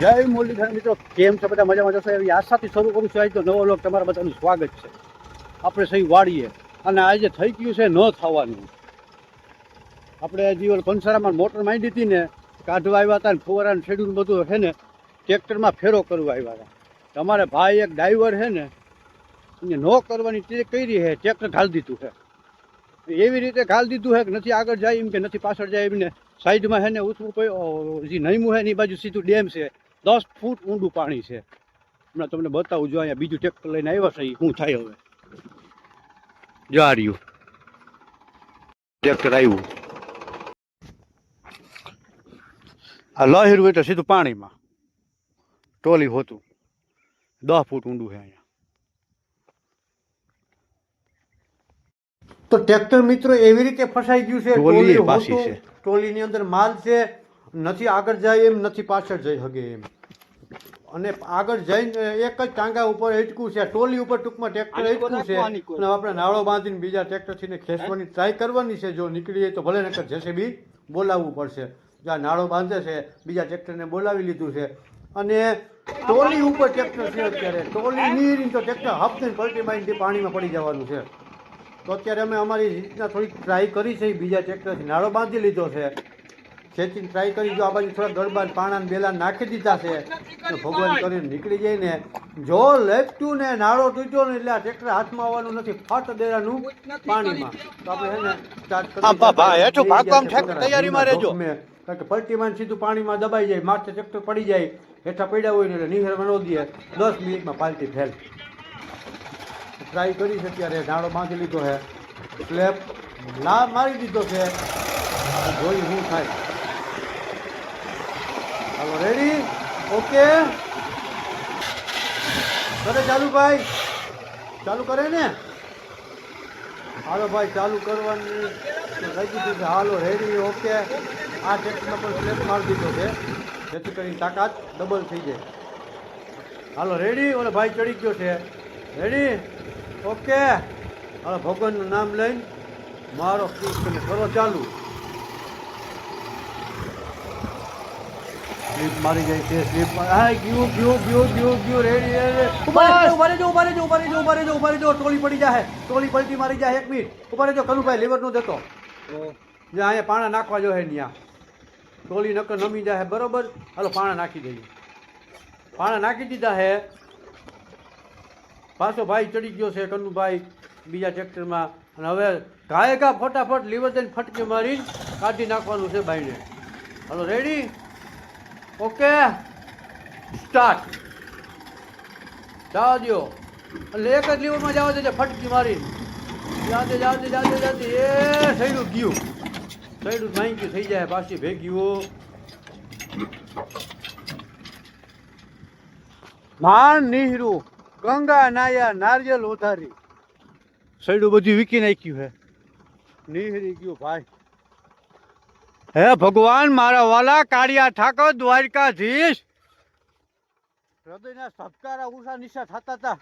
જય મુરલીધર મિત્રો, કેમ છો બધા? મજામાં છો એવી આશાથી શરૂ કરું છું. આજે તો નવો લોક તમારા બધાનું સ્વાગત છે. આપણે સહી વાળીએ. અને આજે થઈ ગયું છે ન થવાનું. આપણે જીવન પંસારામાં મોટર માંડી હતી ને, કાઢવા આવ્યા હતા ને ફુવારાને શેડ્યુલ બધું છે ને, ટ્રેક્ટરમાં ફેરો કરવા આવ્યા હતા. તમારે ભાઈ એક ડ્રાઈવર છે ને, એને નો કરવાની તે કરી છે, ટ્રેક્ટર ઘાલી દીધું છે. એવી રીતે ઘાલી દીધું છે કે નથી આગળ જાય એમ કે નથી પાછળ જાય એમને સાઈડમાં છે ને ઉતરું પડ્યું જે નહીમું છે ને એ બાજુ સીધું ડેમ છે. દસ ફૂટ ઊંડું પાણી છે. હમણાં તમને બતાવું જો અહીંયા બીજું ટ્રેક્ટર લઈને આવ્યા છે શું થાય હવે? જો આ રહ્યું ટ્રેક્ટર આવ્યું. આ લહેરું એટલે સીધું પાણીમાં. ટોલી હોતું. દસ ફૂટ ઊંડું છે અહીંયા. તો ટ્રેક્ટર મિત્રો એવી રીતે ફસાઈ ગયું છે ટોલી પાછી હોતું, છે. ટોલીની અંદર માલ છે નથી આગળ જાય એમ નથી પાછળ જઈ શકે એમ. અને આગળ જઈને એક જ ટાંગા ઉપર હિટકું છે ટોલી ઉપર ટૂંકમાં ટ્રેક્ટર હિટકું છે. અને આપણે નાળો બાંધીને બીજા ટ્રેક્ટરથી ખેંચવાની ટ્રાય કરવાની છે જો નીકળી જાય તો ભલે નકર જેસીબી બોલાવવું પડશે. જ્યાં નાળો બાંધે છે બીજા ટ્રેક્ટરને બોલાવી લીધું છે. અને ટોલી ઉપર ટ્રેક્ટર છે અત્યારે. ટોલી નીરી તો ટ્રેક્ટર હપ્તે પલટી મારીને પાણીમાં પડી જવાનું છે. તો અત્યારે અમે અમારી રીતના થોડીક ટ્રાય કરી છે બીજા ટ્રેક્ટરથી નાળો બાંધી લીધો છે. ખેંચીને ટ્રાય કરી જો આ બાજુ થોડા ગરબા પાણા બેલા નાખી દીધા છે તો ભગવાન કરીને નીકળી જાય ને. જો લેપટ્યું ને નાળો તૂટ્યો ને એટલે આ ટ્રેક્ટર હાથમાં આવવાનું નથી ફટ દેરાનું પાણીમાં. તો આપણે એને સ્ટાર્ટ કરી હા. કારણ કે પલટીમાં સીધું પાણીમાં દબાઈ જાય માથે ટ્રેક્ટર પડી જાય હેઠા પડ્યા હોય ને એટલે નિહરમાં ન દે. દસ મિનિટમાં પાલટી ફેલ. ટ્રાય કરી છે ત્યારે નાળો બાંધી લીધો છે. સ્લેબ ના મારી દીધો છે. જોઈ શું થાય હાલો રેડી ઓકે. કરે ચાલુ ભાઈ. ચાલુ કરે ને? હાલો ભાઈ, ચાલુ કરવાની. લઈ દીધું હાલો રેડી ઓકે. આ ટેક્સમાં પણ સ્લેપ મારી દીધો છે. જેથી કરીને તાકાત ડબલ થઈ જાય. હાલો રેડી ઓલો ભાઈ ચડી ગયો છે. Ready okay. હાલો, ભગવાનનું નામ લઈને મારો કૃષ્ણ કરો ચાલુ. સ્લીપ મારી જાય છે સ્લીપ હા ગયું ગયું ગયું ગયું ગયું રેડી ઊભા રહેજો ઊભા રહેજો ઊભા રહેજો ઊભા રહેજો ઊભા રહેજો ટોળી પડી જાય ટોળી પલટી મારી જાય એક મિનિટ. ઊભા રહેજો કનુભાઈ લીવર નો દેતો જે અહીંયા પાણા નાખવા જો હે ત્યાં ટોળી નકર નમી જાય બરોબર? હાલો પાણા નાખી દઈએ. પાણા નાખી દીધા હે. પાછો ભાઈ ચડી ગયો છે કનુભાઈ બીજા ટ્રેક્ટરમાં અને હવે ઘાયે ઘા ફટાફટ લીવર દઈને ફટકી મારી કાઢી નાખવાનું છે ભાઈને હાલો રેડી ઓકે સ્ટાર્ટ જવા દો એટલે એક જ લીવરમાં જવા દેજે ફટકી મારી જાતે જાતે જાતે જાતે. એ થઈડું ગયું. થઈડું માંગ્યું, થઈ જાય, પાછી ભેગ્યું માન નીહરું, ગંગા, નાયા, નારિયેલ ઉધારી સૈડું બધું વીકી નાખ્યું હે. નીહરી ગયું ભાઈ. હે ભગવાન મારા વાલા કાળિયા ઠાકોર દ્વારકાધીશ. હૃદયના સત્કાર ઉષા નિશા થતા હતા.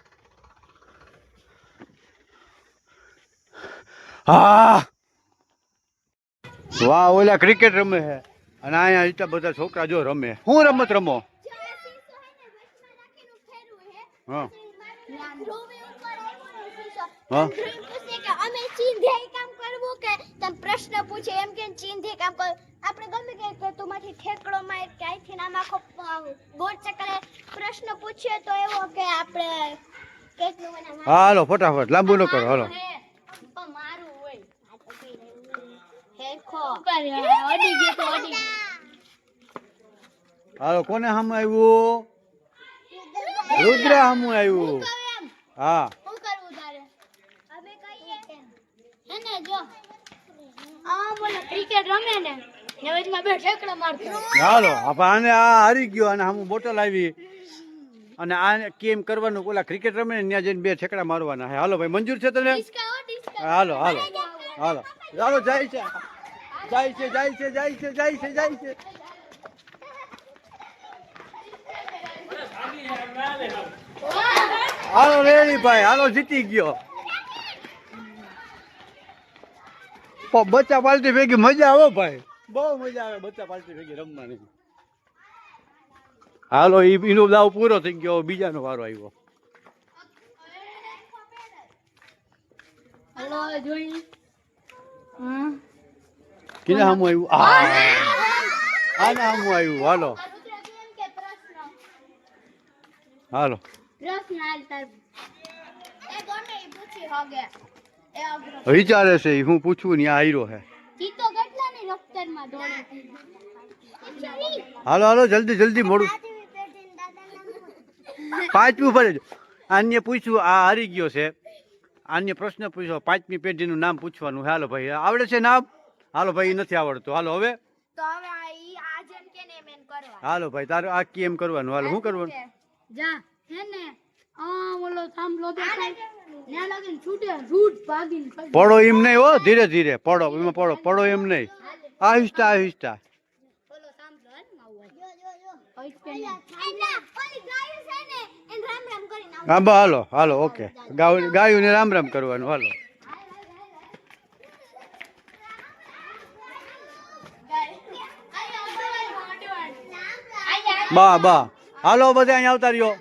હા. વાહ ઓલા ક્રિકેટ રમે છે અને અહીંયા એટલા બધા છોકરા જો રમે. હું રમત રમો? હા. હા. કરવું કે તમે પ્રશ્ન પૂછે? એમ કે ચીનથી કામ કર. આપણે ગમે કે કે તું માથી ઠેકડો માર કે અહીંથી નામ આખો ગોળ ચકરે પ્રશ્ન પૂછ્યો તો એવો કે આપણે કેટલું મને હાલો ફટાફટ લાંબુ ન કરો હાલો. પણ મારું હોય. આ તો કઈ રહ્યું. હેરખો. ગયો તો અડી હાલો કોને સામે આવ્યું? રુદ્ર. સામે આવ્યું. હા શું કરવું તારે અમે કહીએ હે ને જો આ બોલે ક્રિકેટ રમે ને ને વચમાં બે ઠેકડા મારતો હાલો હવે આને આ હારી ગયો અને સામે બોટલ આવી. અને આને કેમ કરવાનું? ઓલા ક્રિકેટ રમે ને ત્યાં જઈને બે ઠેકડા મારવાના હાલો ભાઈ મંજૂર છે તને? હાલો હાલો હાલો. હાલો જાય છે. જાય છે જાય છે જાય છે જાય છે જાય છે. હાલો રેડી ભાઈ હાલો જીતી ગયો. બચ્ચા પાલટી ભેગી મજા આવે ભાઈ. બહુ મજા આવે બચ્ચા પાલટી ભેગી રમવાની. હાલો ઈ એનો દાવ પૂરો થઈ ગયો બીજાનો વારો આવ્યો. હાલો જોઈ. હમ. કિને સામું આવ્યું? આ. આને સામું આવ્યું? હાલો. હાલો. પ્રશ્ન હાલ તાર. એ ગમે પૂછી હગે. વિચારે છે હું પૂછું ને આ હીરો હે. હાલો હાલો જલ્દી જલ્દી મોડું. પાંચમું ભરે આને પૂછ્યું આ હારી ગયો છે. આને પ્રશ્ન પૂછ્યો પાંચમી પેઢીનું નામ પૂછવાનું હાલો ભાઈ આવડે છે નામ? હાલો ભાઈ નથી આવડતું. હાલો હવે? હાલો ભાઈ તારું આ કેમ કરવાનું? હાલો શું કરવાનું? જા હે ને? આ ઓલો થાંભલો દેખાય ત્યાં લગીને છૂટે રૂટ ભાગીને ખાઈ પડો એમ નહીં હો ધીરે ધીરે પડો એમાં પડો પડો એમ નહીં. આહિસ્તા આહિસ્તા ઓલો થાંભલો હે ને માવો જો જો જો. હોય કે નહીં? એના ઓલી ગાયું છે ને એને રામ રામ કરીને આવું. હા બા હાલો હાલો ઓકે. ગાયું ને રામ રામ કરવાનું હાલો. બા બા. હાલો બધા અહીંયા આવતા રહ્યો.